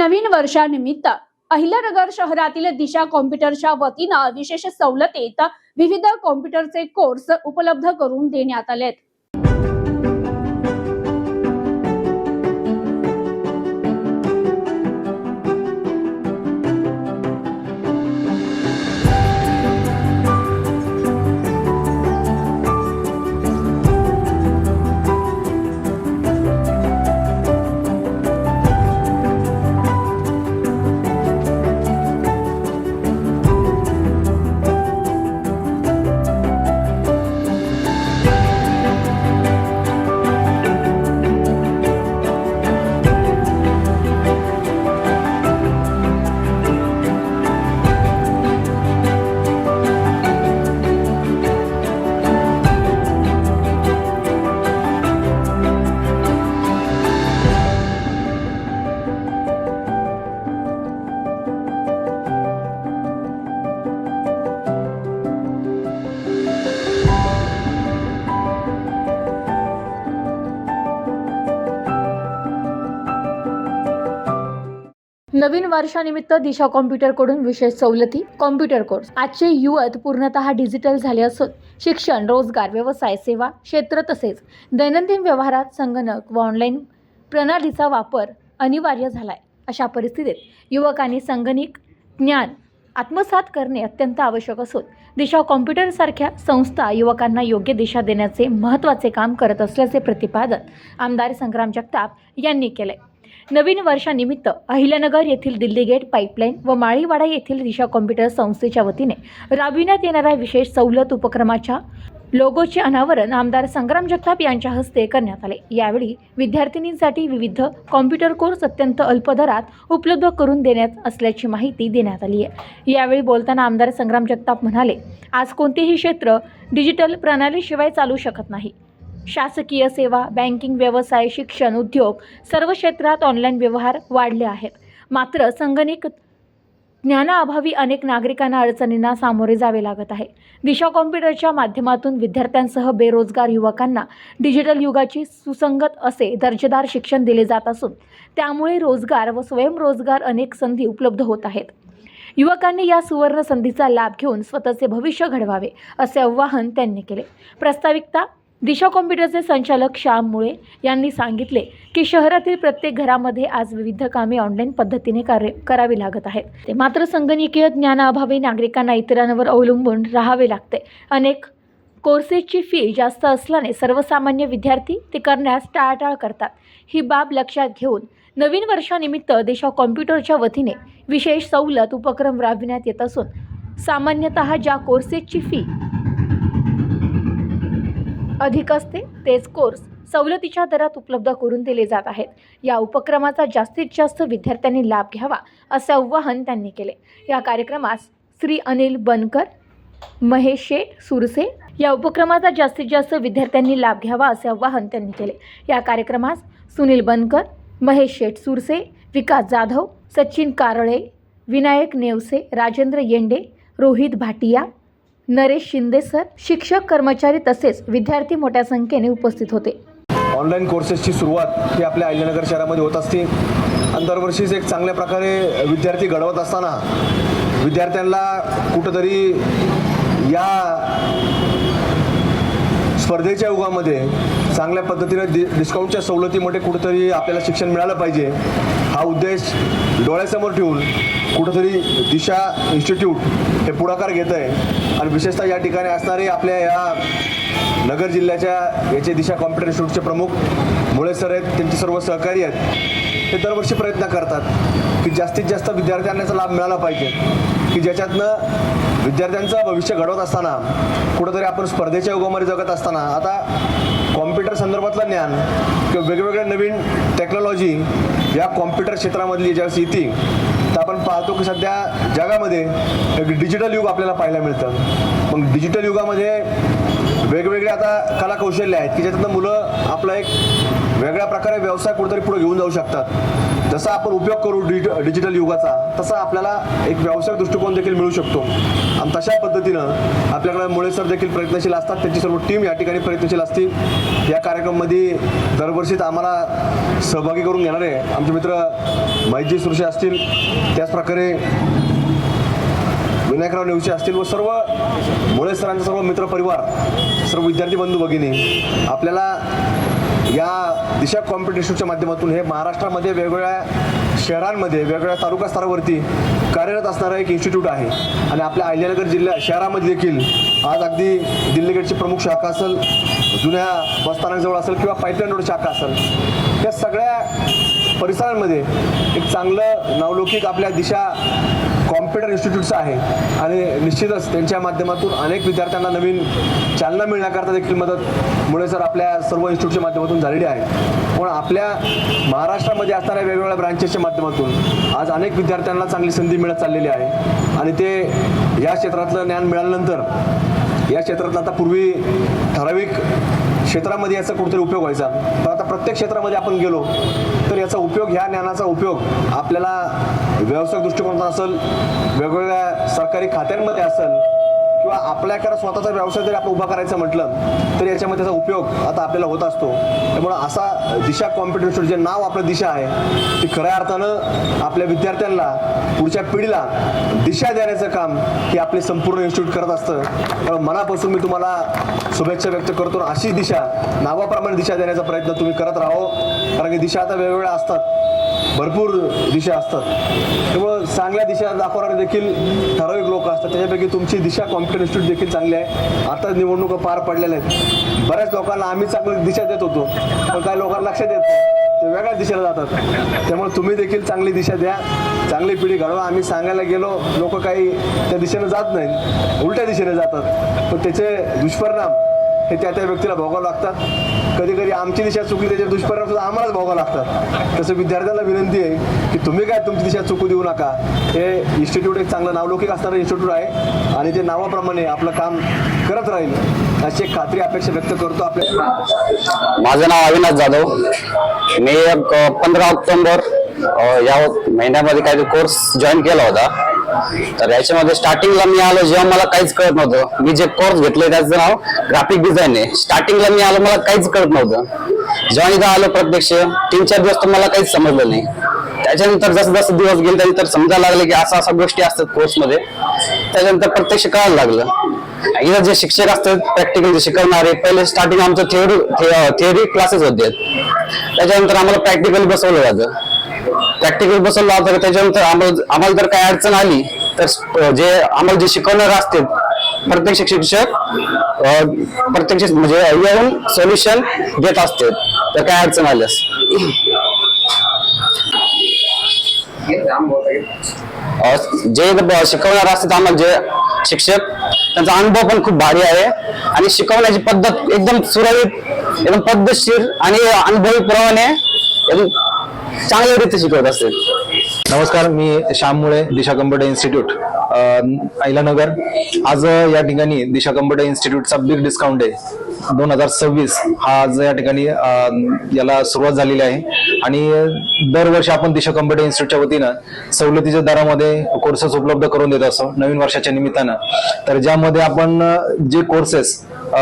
नवीन वर्षानिमित्त अहिल्यानगर शहरातील दिशा कॉम्प्युटरच्या वतीनं विशेष सवलतीत विविध कॉम्प्युटरचे कोर्स उपलब्ध करून देण्यात आलेत. नवीन वर्षानिमित्त दिशा कॉम्प्युटरकडून विशेष सवलती कॉम्प्युटर कोर्स. आजचे युवत पूर्णतः डिजिटल झाले असून शिक्षण रोजगार व्यवसाय सेवा क्षेत्र तसेच दैनंदिन व्यवहारात संगणक व ऑनलाईन प्रणालीचा वापर अनिवार्य झाला आहे अशा परिस्थितीत युवकांनी संगणिक ज्ञान आत्मसात करणे अत्यंत आवश्यक असून दिशा कॉम्प्युटरसारख्या संस्था युवकांना योग्य दिशा देण्याचे महत्त्वाचे काम करत असल्याचे प्रतिपादन आमदार संग्राम जगताप यांनी केले नवीन वर्षानिमित्त अहिल्यानगर येथील दिल्ली गेट पाईपलाईन व माळीवाडा येथील दिशा कॉम्प्युटर संस्थेच्या वतीने राबविण्यात येणाऱ्या विशेष सवलत उपक्रमाच्या लोगोचे अनावरण आमदार संग्राम जगताप यांच्या हस्ते करण्यात आले. यावेळी विद्यार्थिनींसाठी विविध कॉम्प्युटर कोर्स अत्यंत अल्प दरात उपलब्ध करून देण्यात असल्याची माहिती देण्यात आली आहे. यावेळी बोलताना आमदार संग्राम जगताप म्हणाले आज कोणतेही क्षेत्र डिजिटल प्रणालीशिवाय चालू शकत नाही. शासकीय सेवा बँकिंग व्यवसाय शिक्षण उद्योग सर्व क्षेत्रात ऑनलाईन व्यवहार वाढले आहेत. मात्र संगणक ज्ञानाअभावी अनेक नागरिकांना अडचणींना सामोरे जावे लागत आहे. दिशा कॉम्प्युटरच्या माध्यमातून विद्यार्थ्यांसह बेरोजगार युवकांना डिजिटल युगाची सुसंगत असे दर्जेदार शिक्षण दिले जात असून त्यामुळे रोजगार व स्वयंरोजगार अनेक संधी उपलब्ध होत आहेत. युवकांनी या सुवर्ण संधीचा लाभ घेऊन स्वतःचे भविष्य घडवावे असे आवाहन त्यांनी केले. प्रास्ताविकता दिशा कॉम्प्युटरचे संचालक श्याम मुळे यांनी सांगितले की शहरातील प्रत्येक घरामध्ये आज विविध कामे ऑनलाईन पद्धतीने कार्य करावी लागत आहेत. ते मात्र संगणकीय ज्ञानाअभावी नागरिकांना इतरांवर अवलंबून राहावे लागते. अनेक कोर्सेसची फी जास्त असल्याने सर्वसामान्य विद्यार्थी ते करण्यास टाळाटाळ करतात. ही बाब लक्षात घेऊन नवीन वर्षानिमित्त देशा कॉम्प्युटरच्या वतीने विशेष सवलत उपक्रम राबविण्यात येत असून सामान्यतः ज्या कोर्सेसची फी अधिक असते तेच कोर्स सवलतीच्या दरात उपलब्ध करून दिले जात आहेत. या उपक्रमाचा जास्तीत जास्त विद्यार्थ्यांनी लाभ घ्यावा असे आवाहन त्यांनी केले. या कार्यक्रमास श्री अनिल बनकर महेश शेठ सुरसे या उपक्रमाचा जास्तीत जास्त विद्यार्थ्यांनी लाभ घ्यावा असे आवाहन त्यांनी केले. या कार्यक्रमास सुनील बनकर महेश शेठ सुरसे विकास जाधव सचिन कारळे विनायक नेवसे राजेंद्र येंडे रोहित भाटिया नरेश शिंदे सर शिक्षक कर्मचारी तसेच विद्यार्थी मोठ्या संख्येने उपस्थित होते. ऑनलाईन कोर्सेसची सुरुवात ही आपल्या अहिल्यानगर शहरामध्ये होत असते. आणि दरवर्षीच एक चांगल्या प्रकारे विद्यार्थी घडवत असताना विद्यार्थ्यांना कुठंतरी या स्पर्धेच्या युगामध्ये चांगल्या पद्धतीने डि डिस्काउंटच्या सवलतीमध्ये कुठंतरी आपल्याला शिक्षण मिळालं पाहिजे. हा उद्देश डोळ्यासमोर ठेवून कुठंतरी दिशा इन्स्टिट्यूट हे पुढाकार घेत आहे आणि विशेषतः या ठिकाणी असणारे आपल्या या नगर जिल्ह्याच्या याचे दिशा कॉम्प्युटर इन्स्टिट्यूटचे प्रमुख मुळे सर आहेत. त्यांचे सर्व सहकारी आहेत. ते दरवर्षी प्रयत्न करतात की जास्तीत जास्त विद्यार्थ्यांना याचा लाभ मिळाला पाहिजे. की ज्याच्यातनं विद्यार्थ्यांचं भविष्य घडवत असताना कुठंतरी आपण स्पर्धेच्या युगामध्ये जगत असताना आता कॉम्प्युटर संदर्भातलं ज्ञान किंवा वेगवेगळ्या नवीन टेक्नॉलॉजी या कॉम्प्युटर क्षेत्रामधली ज्यावेळेस येते तर आपण पाहतो की सध्या जगामध्ये एक डिजिटल युग आपल्याला पाहायला मिळतं. मग डिजिटल युगामध्ये वेगवेगळे आता कलाकौशल्य आहेत की ज्याच्यातनं मुलं आपलं एक वेगळ्या प्रकारे व्यवसाय कुठेतरी पुढे घेऊन जाऊ शकतात. जसा आपण उपयोग करू डिजिट डिजिटल युगाचा तसा आपल्याला एक व्यावसायिक दृष्टिकोन देखील मिळू शकतो. आणि तशा पद्धतीनं आपल्याकडे मुळे सर देखील प्रयत्नशील असतात. त्यांची सर्व टीम या ठिकाणी प्रयत्नशील असतील. या कार्यक्रमामध्ये दरवर्षीच आम्हाला सहभागी करून घेणारे आमचे मित्र मैजी सुरशे असतील. त्याचप्रकारे विनायकराव नेवचे असतील व सर्व मुळे सरांचे सर्व मित्रपरिवार सर्व विद्यार्थी बंधू भगिनी आपल्याला या दिशा कॉम्पिटिशनच्या माध्यमातून हे महाराष्ट्रामध्ये वेगवेगळ्या शहरांमध्ये वेगवेगळ्या तालुका स्तरावरती कार्यरत असणारं एक इन्स्टिट्यूट आहे. आणि आपल्या अहिल्यानगर जिल्ह्या शहरामध्ये देखील आज अगदी दिल्लीगडची प्रमुख शाखा असेल जुन्या बसस्थानकाजवळ असेल किंवा पाईपलाईन रोड शाखा असेल या सगळ्या परिसरांमध्ये एक चांगलं नावलौकिक आपल्या दिशा कॉम्प्युटर इन्स्टिट्यूटचं आहे. आणि निश्चितच त्यांच्या माध्यमातून अनेक विद्यार्थ्यांना नवीन चालना मिळण्याकरता देखील मदत मुळे सर आपल्या सर्व इन्स्टिट्यूटच्या माध्यमातून झालेली आहे. पण आपल्या महाराष्ट्रामध्ये असणाऱ्या वेगवेगळ्या ब्रांचेसच्या माध्यमातून आज अनेक विद्यार्थ्यांना चांगली संधी मिळत चाललेली आहे. आणि ते या क्षेत्रातलं ज्ञान मिळाल्यानंतर या क्षेत्रातला आता पूर्वी ठराविक क्षेत्रामध्ये याचा कुठेतरी उपयोग व्हायचा. पण आता प्रत्येक क्षेत्रामध्ये आपण गेलो तर याचा उपयोग ह्या ज्ञानाचा उपयोग आपल्याला व्यावसायिक दृष्टिकोनातून असेल वेगवेगळ्या सरकारी खात्यांमध्ये असेल किंवा आपल्या एखादा स्वतःचा व्यवसाय जरी आपण उभा करायचं म्हटलं तर याच्यामध्ये त्याचा उपयोग आता आपल्याला होत असतो. त्यामुळं असा दिशा कॉम्पिटिशन जे नाव आपलं दिशा आहे ती खऱ्या अर्थानं आपल्या विद्यार्थ्यांना पुढच्या पिढीला दिशा देण्याचं काम हे आपले संपूर्ण इन्स्टिट्यूट करत असतं. त्यामुळे मनापासून मी तुम्हाला शुभेच्छा व्यक्त करतो अशी दिशा नावाप्रमाणे दिशा देण्याचा प्रयत्न तुम्ही करत राहो. कारण की दिशा आता वेगवेगळ्या असतात. भरपूर दिशा असतात. त्यामुळं चांगल्या दिशा दाखवणारे देखील ठराविक लोक असतात. त्याच्यापैकी तुमची दिशा कॉम्प्युटर इन्स्टिट्यूट देखील चांगली आहे. आता निवडणुका पार पडलेल्या आहेत. बऱ्याच लोकांना आम्ही चांगली दिशा देत होतो पण काही लोकांना लक्षात येत ते वेगळ्या दिशेला जातात. त्यामुळे तुम्ही देखील चांगली दिशा द्या चांगली पिढी घडवा. आम्ही सांगायला गेलो लोक काही त्या दिशेने जात नाहीत उलट्या दिशेने जातात. पण त्याचे दुष्परिणाम हे त्या त्या व्यक्तीला भोगावं लागतात. कधी कधी आमची दिशा चुकली त्याचे दुष्परिणाम सुद्धा आम्हालाच भोगावं लागतात. तसं विद्यार्थ्यांना विनंती आहे की तुम्ही काय तुमची दिशा चुकू देऊ नका. हे इन्स्टिट्यूट एक चांगलं नावलौकिक असणारं इन्स्टिट्यूट आहे आणि ते नावाप्रमाणे आपलं काम करत राहील अशी एक खात्री अपेक्षा व्यक्त करतो आपल्या माझं नाव अविनाश जाधव. मी एक पंधरा ऑक्टोबर या महिन्यामध्ये काही कोर्स जॉईन केला होता. तर याच्यामध्ये स्टार्टिंगला मी आलो जेव्हा मला काहीच कळत नव्हतं. मी जे कोर्स घेतले त्याचं नाव ग्राफिक डिझाईन आहे. स्टार्टिंगला मी आलो मला काहीच कळत नव्हतं. जेव्हा इथं आलो प्रत्यक्ष तीन चार दिवस तर मला काहीच समजलं नाही. त्याच्यानंतर जसं जसं दिवस गेले त्यानंतर समजायला लागले की असा असा गोष्टी असतात कोर्समध्ये त्याच्यानंतर प्रत्यक्ष कळायला लागलं. इथं जे शिक्षक असतात प्रॅक्टिकल जे शिकवणारे पहिले स्टार्टिंग आमचं थिअरी थिअरी क्लासेस होते. त्याच्यानंतर आम्हाला प्रॅक्टिकल बसवलं जातं. प्रॅक्टिकल बसवलं जातं त्याच्यानंतर आम्हाला जर काही अडचण आली तर जे आम्हाला जे शिकवणार असते प्रत्यक्ष शिक्षक प्रत्यक्ष म्हणजे येऊन सोल्युशन देत असते तर काय अडचण आल्यास जे शिकवणार असतात आम्हाला जे शिक्षक त्यांचा अनुभव पण खूप भारी आहे. आणि शिकवण्याची पद्धत एकदम सुरळीत एकदम पद्धतशीर आणि अनुभवी प्रमाणे एकदम चांगल्या रीती शिकवत असते नमस्कार मी श्याम मुळे दिशा कंबडे इन्स्टिट्यूट. ऐलानगर आज या ठिकाणी दिशा कंबडे इन्स्टिट्यूटचा बिग डिस्काउंट आहे. दोन हजार सव्वीस हा आज या ठिकाणी याला सुरुवात झालेली आहे. आणि दरवर्षी आपण दिशा कंबडे इन्स्टिट्यूटच्या वतीनं सवलतीच्या दरामध्ये कोर्सेस उपलब्ध करून देत असतो नवीन वर्षाच्या निमित्तानं. तर ज्यामध्ये आपण जे कोर्सेस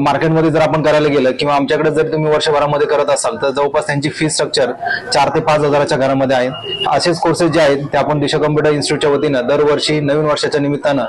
मार्केटमध्ये जर आपण करायला गेलं किंवा आमच्याकडे जर तुम्ही वर्षभरामध्ये करत असाल तर जवळपास त्यांची फी स्ट्रक्चर चार ते पाच हजाराच्या घरामध्ये आहे. असेच कोर्सेस जे आहेत ते आपण दिशा कम्प्युटर इन्स्टिट्यूटच्या वतीनं दरवर्षी नवीन वर्षाच्या निमित्तानं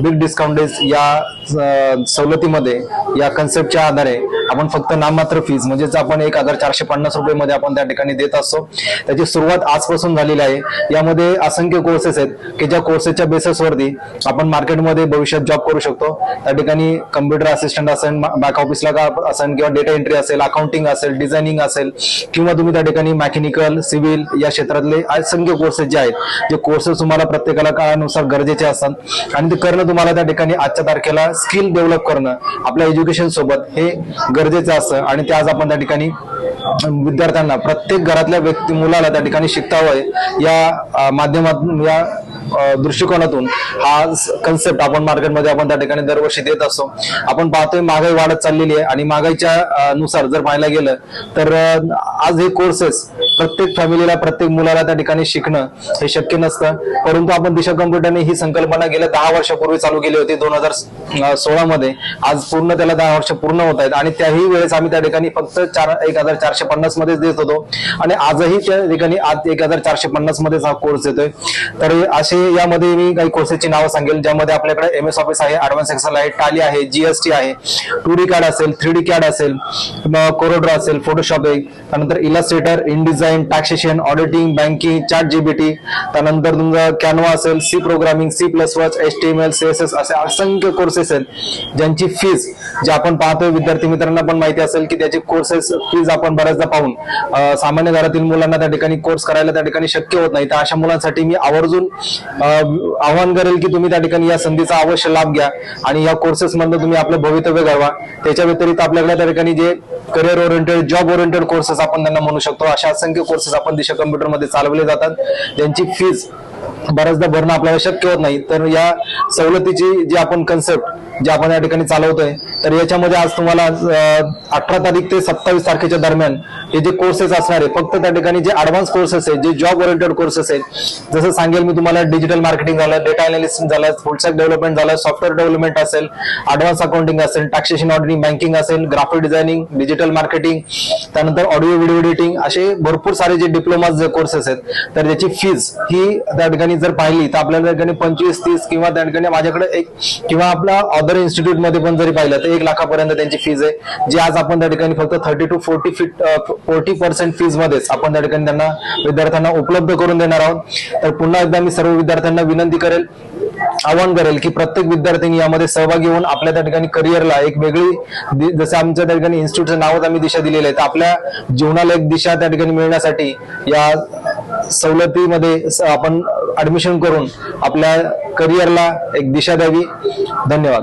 बिग डिस्काउंट डेज या सवलतीमध्ये या कन्सेप्टच्या आधारे आपण फक्त नाममात्र फीज म्हणजेच आपण एक हजार चारशे पन्नास रुपये मध्ये आपण त्या ठिकाणी देत असतो. त्याची सुरुवात आजपासून झालेली आहे. यामध्ये असंख्य कोर्सेस आहेत की ज्या कोर्सेसच्या बेसिसवरती आपण मार्केटमध्ये भविष्यात जॉब करू शकतो. त्या ठिकाणी कम्प्युटर असिस्टंट असेल बॅक ऑफिसला का असेल किंवा डेटा एंट्री असेल अकाउंटिंग असेल डिझायनिंग असेल किंवा तुम्ही त्या ठिकाणी मेकॅनिकल सिव्हिल या क्षेत्रातले असंख्य कोर्सेस जे आहेत जे कोर्सेस तुम्हाला प्रत्येकाला काळानुसार गरजेचे असतात. आणि ते करणं तुम्हाला त्या ठिकाणी आजच्या तारखेला स्किल डेव्हलप करणं आपल्या एज्युकेशन सोबत हे गरजेचं असतं. आणि ते आज आपण त्या ठिकाणी विद्यार्थ्यांना प्रत्येक घरातल्या व्यक्ती मुलाला त्या ठिकाणी शिकतावं या माध्यमातून या दृष्टिकोनातून हा कन्सेप्ट आपण मार्केटमध्ये आपण त्या ठिकाणी दरवर्षी देत असतो. आपण पाहतोय महागाई वाढत चाललेली आहे. आणि महागाईच्या नुसार जर पाहायला गेलं तर आज हे कोर्सेस प्रत्येक फॅमिलीला प्रत्येक मुलाला त्या ठिकाणी शिकणं हे शक्य नसतं. परंतु आपण दिशा कम्प्युटरने ही संकल्पना गेल्या दहा वर्षापूर्वी चालू केली होती दोन हजार सोळा मध्ये आज पूर्ण त्याला दहा वर्ष पूर्ण होत आहेत आणि त्याही वेळेस आम्ही त्या ठिकाणी फक्त चार एक हजार चारशे पन्नास मध्येच देत होतो. आणि आजही त्या ठिकाणी आज एक हजार चारशे पन्नास मध्येच हा कोर्स देतोय तर असे यामध्ये मी काही कोर्सेसची नावं सांगेल ज्यामध्ये आपल्याकडे एम एस ऑफिस आहे ऍडव्हान्स एक्सेल आहे टाली आहे जीएसटी आहे टू डी कार्ड असेल थ्री डी कार्ड असेल कोरोड्रा असेल फोटोशॉप आहे त्यानंतर Illustrator InDesign taxation auditing banking chart GBT त्यानंतर तुमचं कॅनवा असेल सी प्रोग्रामिंग सी प्लस वच S T M L C S S असे असंख्य कोर्सेस आहेत ज्यांची फीज जे आपण पाहतोय विद्यार्थी मित्रांना पण माहिती असेल की त्याची कोर्सेस फीज आपण बऱ्याचदा पाहून सामान्य घरातील मुलांना त्या ठिकाणी कोर्स करायला त्या ठिकाणी शक्य होत नाही. तर अशा मुलांसाठी मी आवर्जून आवाहन करेल की तुम्ही त्या ठिकाणी या संधीचा अवश्य लाभ घ्या आणि या कोर्सेसमधनं तुम्ही आपलं भवितव्य घडवा. त्याच्या व्यतिरिक्त आपल्याकडे त्या ठिकाणी जे career oriented job oriented courses आपण त्यांना म्हणू शकतो. अशा असंख्य कोर्सेस आपण दिशा कम्प्युटरमध्ये चालवले जातात. ज्यांची फीज बऱ्याचदा भरणं आपल्याला शक्य होत नाही. तर या सवलतीची जी आपण कन्सेप्ट जे आपण या ठिकाणी चालवतोय. तर याच्यामध्ये आज तुम्हाला अठरा तारीख ते सत्तावीस तारखेच्या दरम्यान हे जे कोर्सेस असणार आहे फक्त त्या ठिकाणी जे ऍडव्हान्स कोर्सेस आहेत जे जॉब ओरिएंटेड कोर्सेस आहेत जसं सांगेल मी तुम्हाला डिजिटल मार्केटिंग झालं डेटा अनालिसिस झालं फुलस्टॅक डेव्हलपमेंट झालं सॉफ्टवेअर डेव्हलपमेंट असेल ऍडव्हान्स अकाउंटिंग असेल टॅक्सेशन ऑडिटिंग बँकिंग असेल ग्राफिक डिझायनिंग डिजिटल मार्केटिंग त्यानंतर ऑडिओ व्हिडिओ एडिटिंग असे भरपूर सारे जे डिप्लोमा जे कोर्सेस आहेत तर त्याची फीज ही त्या ठिकाणी जर पाहिली तर आपल्याला त्या ठिकाणी पंचवीस तीस किंवा त्या ठिकाणी माझ्याकडे एक किंवा आपला अदर इन्स्टिट्यूटमध्ये पण जरी पाहिलं तर एक लाखापर्यंत त्यांची फीज आहे. जी आज आपण त्या ठिकाणी फक्त thirty to forty fit forty percent fees मध्येच आपण त्या ठिकाणी त्यांना विद्यार्थ्यांना उपलब्ध करून देणार आहोत. तर पुन्हा एकदा मी सर्व विद्यार्थ्यांना विनंती करेल आवाहन करेल की प्रत्येक विद्यार्थ्यांनी यामध्ये सहभागी होऊन आपल्या त्या ठिकाणी करिअरला एक वेगळी दि- जसं आमच्या त्या ठिकाणी इन्स्टिट्यूटचं नावच आम्ही दिशा दिलेली आहे. तर आपल्या जीवनाला एक दिशा त्या ठिकाणी मिळण्यासाठी या सवलतीमध्ये आपण ऍडमिशन करून आपल्या करिअरला एक दिशा द्यावी. धन्यवाद.